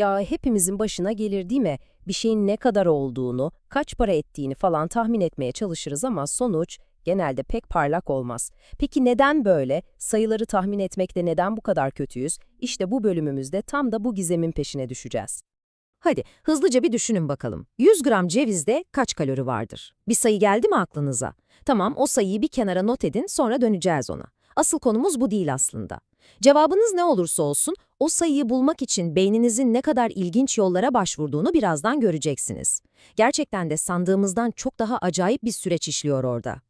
Ya hepimizin başına gelir değil mi? Bir şeyin ne kadar olduğunu, kaç para ettiğini falan tahmin etmeye çalışırız ama sonuç genelde pek parlak olmaz. Peki neden böyle? Sayıları tahmin etmekte neden bu kadar kötüyüz? İşte bu bölümümüzde tam da bu gizemin peşine düşeceğiz. Hadi hızlıca bir düşünün bakalım. 100 gram cevizde kaç kalori vardır? Bir sayı geldi mi aklınıza? Tamam o sayıyı bir kenara not edin sonra döneceğiz ona. Asıl konumuz bu değil aslında. Cevabınız ne olursa olsun o sayıyı bulmak için beyninizin ne kadar ilginç yollara başvurduğunu birazdan göreceksiniz. Gerçekten de sandığımızdan çok daha acayip bir süreç işliyor orada.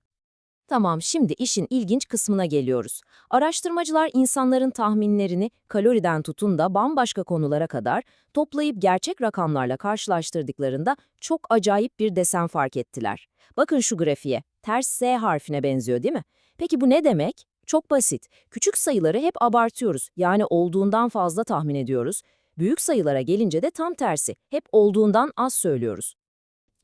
Tamam, şimdi işin ilginç kısmına geliyoruz. Araştırmacılar insanların tahminlerini kaloriden tutun da bambaşka konulara kadar toplayıp gerçek rakamlarla karşılaştırdıklarında çok acayip bir desen fark ettiler. Bakın şu grafiğe, ters S harfine benziyor değil mi? Peki bu ne demek? Çok basit. Küçük sayıları hep abartıyoruz, yani olduğundan fazla tahmin ediyoruz. Büyük sayılara gelince de tam tersi, hep olduğundan az söylüyoruz.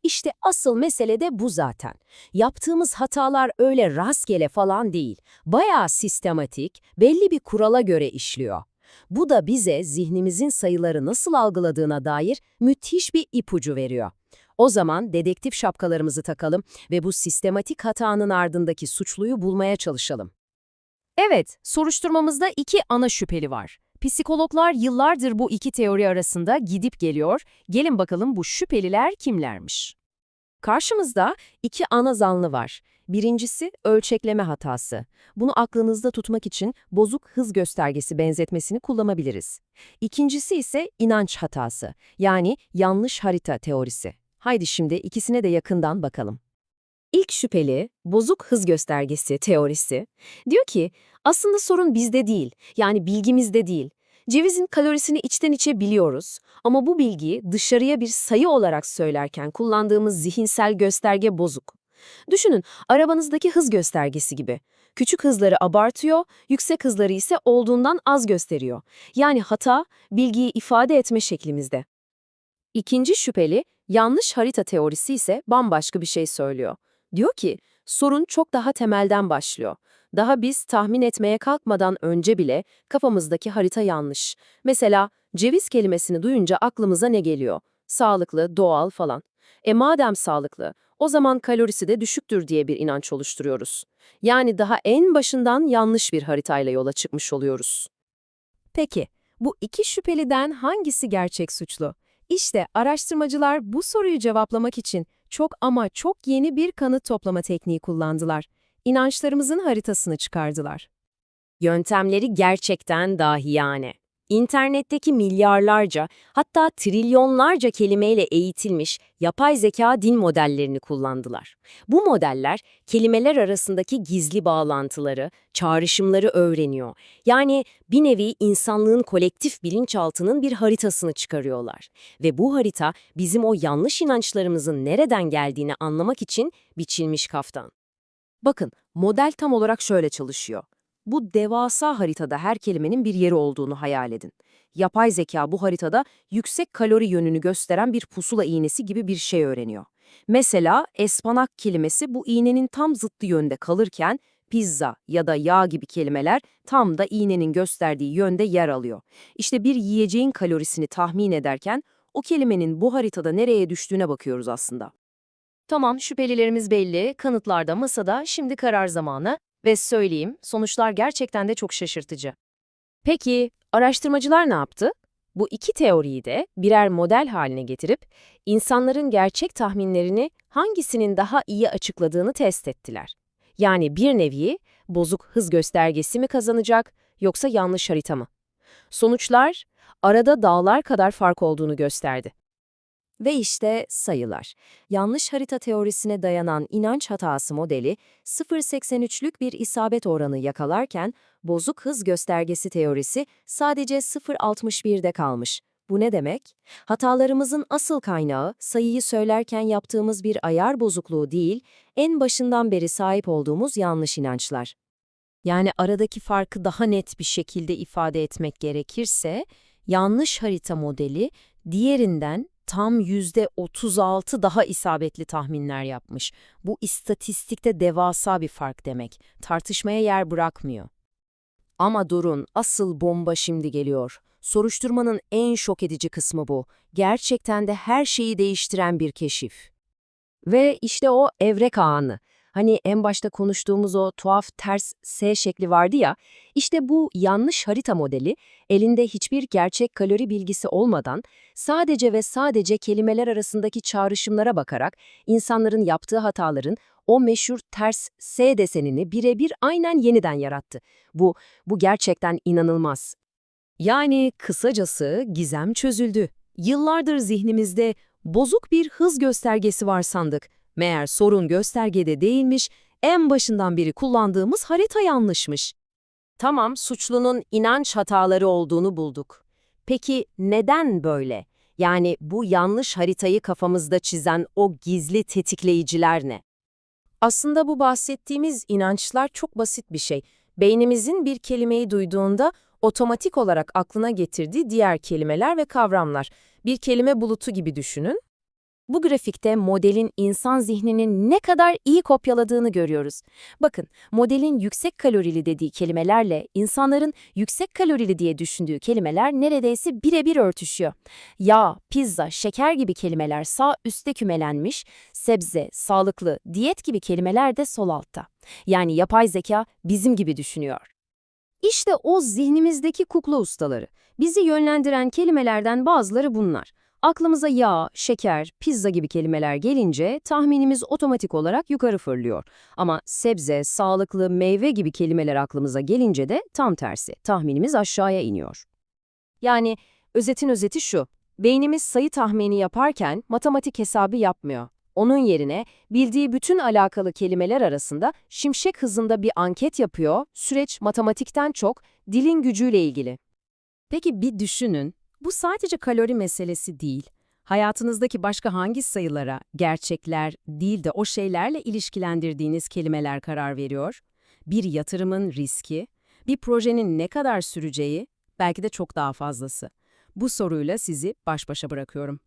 İşte asıl mesele de bu zaten. Yaptığımız hatalar öyle rastgele falan değil. Bayağı sistematik, belli bir kurala göre işliyor. Bu da bize zihnimizin sayıları nasıl algıladığına dair müthiş bir ipucu veriyor. O zaman dedektif şapkalarımızı takalım ve bu sistematik hatanın ardındaki suçluyu bulmaya çalışalım. Evet, soruşturmamızda iki ana şüpheli var. Psikologlar yıllardır bu iki teori arasında gidip geliyor. Gelin bakalım bu şüpheliler kimlermiş? Karşımızda iki ana zanlı var. Birincisi ölçekleme hatası. Bunu aklınızda tutmak için bozuk hız göstergesi benzetmesini kullanabiliriz. İkincisi ise inanç hatası, yani yanlış harita teorisi. Haydi şimdi ikisine de yakından bakalım. İlk şüpheli, bozuk hız göstergesi teorisi, diyor ki aslında sorun bizde değil, yani bilgimizde değil. Cevizin kalorisini içten içe biliyoruz ama bu bilgiyi dışarıya bir sayı olarak söylerken kullandığımız zihinsel gösterge bozuk. Düşünün, arabanızdaki hız göstergesi gibi. Küçük hızları abartıyor, yüksek hızları ise olduğundan az gösteriyor. Yani hata, bilgiyi ifade etme şeklimizde. İkinci şüpheli, yanlış harita teorisi ise bambaşka bir şey söylüyor. Diyor ki, sorun çok daha temelden başlıyor. Daha biz tahmin etmeye kalkmadan önce bile kafamızdaki harita yanlış. Mesela ceviz kelimesini duyunca aklımıza ne geliyor? Sağlıklı, doğal falan. E madem sağlıklı, o zaman kalorisi de düşüktür diye bir inanç oluşturuyoruz. Yani daha en başından yanlış bir haritayla yola çıkmış oluyoruz. Peki, bu iki şüpheliden hangisi gerçek suçlu? İşte araştırmacılar bu soruyu cevaplamak için çok ama çok yeni bir kanıt toplama tekniği kullandılar. İnançlarımızın haritasını çıkardılar. Yöntemleri gerçekten dahiyane. İnternetteki milyarlarca, hatta trilyonlarca kelimeyle eğitilmiş yapay zeka dil modellerini kullandılar. Bu modeller kelimeler arasındaki gizli bağlantıları, çağrışımları öğreniyor. Yani bir nevi insanlığın kolektif bilinçaltının bir haritasını çıkarıyorlar. Ve bu harita bizim o yanlış inançlarımızın nereden geldiğini anlamak için biçilmiş kaftan. Bakın, model tam olarak şöyle çalışıyor. Bu devasa haritada her kelimenin bir yeri olduğunu hayal edin. Yapay zeka bu haritada yüksek kalori yönünü gösteren bir pusula iğnesi gibi bir şey öğreniyor. Mesela espanak kelimesi bu iğnenin tam zıttı yönde kalırken pizza ya da yağ gibi kelimeler tam da iğnenin gösterdiği yönde yer alıyor. İşte bir yiyeceğin kalorisini tahmin ederken o kelimenin bu haritada nereye düştüğüne bakıyoruz aslında. Tamam, şüphelilerimiz belli, kanıtlar da masada, şimdi karar zamanı ve söyleyeyim, sonuçlar gerçekten de çok şaşırtıcı. Peki, araştırmacılar ne yaptı? Bu iki teoriyi de birer model haline getirip, insanların gerçek tahminlerini hangisinin daha iyi açıkladığını test ettiler. Yani bir nevi, bozuk hız göstergesi mi kazanacak, yoksa yanlış harita mı? Sonuçlar, arada dağlar kadar fark olduğunu gösterdi. Ve işte sayılar. Yanlış harita teorisine dayanan inanç hatası modeli 0.83'lük bir isabet oranı yakalarken bozuk hız göstergesi teorisi sadece 0.61'de kalmış. Bu ne demek? Hatalarımızın asıl kaynağı sayıyı söylerken yaptığımız bir ayar bozukluğu değil, en başından beri sahip olduğumuz yanlış inançlar. Yani aradaki farkı daha net bir şekilde ifade etmek gerekirse, yanlış harita modeli diğerinden tam %36 daha isabetli tahminler yapmış. Bu istatistikte devasa bir fark demek. Tartışmaya yer bırakmıyor. Ama durun, asıl bomba şimdi geliyor. Soruşturmanın en şok edici kısmı bu. Gerçekten de her şeyi değiştiren bir keşif. Ve işte o evrek anı. Hani en başta konuştuğumuz o tuhaf ters S şekli vardı ya, işte bu yanlış harita modeli elinde hiçbir gerçek kalori bilgisi olmadan sadece ve sadece kelimeler arasındaki çağrışımlara bakarak insanların yaptığı hataların o meşhur ters S desenini birebir aynen yeniden yarattı. Bu, bu gerçekten inanılmaz. Yani kısacası gizem çözüldü. Yıllardır zihnimizde bozuk bir hız göstergesi var sandık. Meğer sorun göstergede değilmiş, en başından beri kullandığımız harita yanlışmış. Tamam, suçlunun inanç hataları olduğunu bulduk. Peki neden böyle? Yani bu yanlış haritayı kafamızda çizen o gizli tetikleyiciler ne? Aslında bu bahsettiğimiz inançlar çok basit bir şey. Beynimizin bir kelimeyi duyduğunda otomatik olarak aklına getirdiği diğer kelimeler ve kavramlar. Bir kelime bulutu gibi düşünün. Bu grafikte modelin insan zihninin ne kadar iyi kopyaladığını görüyoruz. Bakın, modelin yüksek kalorili dediği kelimelerle insanların yüksek kalorili diye düşündüğü kelimeler neredeyse birebir örtüşüyor. Yağ, pizza, şeker gibi kelimeler sağ üstte kümelenmiş, sebze, sağlıklı, diyet gibi kelimeler de sol altta. Yani yapay zeka bizim gibi düşünüyor. İşte o zihnimizdeki kukla ustaları. Bizi yönlendiren kelimelerden bazıları bunlar. Aklımıza yağ, şeker, pizza gibi kelimeler gelince tahminimiz otomatik olarak yukarı fırlıyor. Ama sebze, sağlıklı, meyve gibi kelimeler aklımıza gelince de tam tersi. Tahminimiz aşağıya iniyor. Yani özetin özeti şu. Beynimiz sayı tahmini yaparken matematik hesabı yapmıyor. Onun yerine bildiği bütün alakalı kelimeler arasında şimşek hızında bir anket yapıyor, süreç matematikten çok dilin gücüyle ilgili. Peki bir düşünün, bu sadece kalori meselesi değil. Hayatınızdaki başka hangi sayılara, gerçekler değil de o şeylerle ilişkilendirdiğiniz kelimeler karar veriyor? Bir yatırımın riski, bir projenin ne kadar süreceği, belki de çok daha fazlası. Bu soruyla sizi baş başa bırakıyorum.